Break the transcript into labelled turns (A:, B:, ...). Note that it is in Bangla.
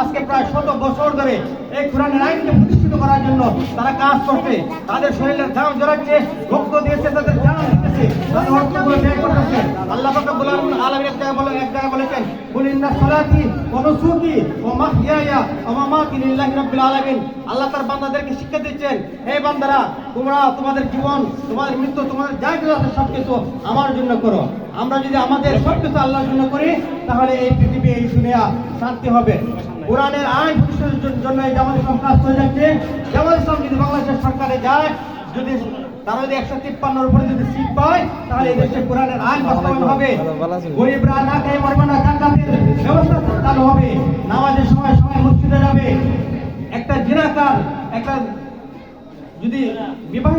A: আজকে প্রায় শত বছর ধরে এই কোরআনের প্রতিষ্ঠিত করার জন্য তারা কাজ করছে। তাদের শরীরের ঘাম জড়াচ্ছে, রক্ত দিয়েছে, তাদের আল্লাহ আলামিন আলামিন এক জায়গায় বলে এক জায়গায় বলেছেন কুল ইন্না সালাতি ওয়া নুসুকি ওয়া মাহইয়ায়া ওয়া মামাতি লিল্লাহি রাব্বিল আলামিন আল্লাহ তার বান্দাদেরকে শিক্ষা দিচ্ছেন, হে বান্দারা, তোমরা তোমাদের জীবন, তোমাদের মৃত্যু, তোমাদের যা কিছু আছে সবকিছু আমার জন্য করো। আমরা যদি আমাদের সবকিছু আল্লাহর জন্য করি, তাহলে এই পৃথিবী, এই দুনিয়া শান্তি হবে। কোরআনের আইন প্রতিষ্ঠার জন্য এই জামাত ইসলাম যাচ্ছে। জামাত ইসলাম যদি বাংলাদেশের সরকারে যায়, যদি তারা যদি একশো তিপ্পান্নর উপরে যদি সিট পায় তাহলে এই দেশে কোরআনের আইন বাস্তবায়ন হবে। গরিবরা না খেয়ে মরবে না জাকাতের ব্যবস্থা চালু হবে। নামাজের সময় সময় মসজিদে যাবে। একটা জিনাকার একটা যদি বিবাহ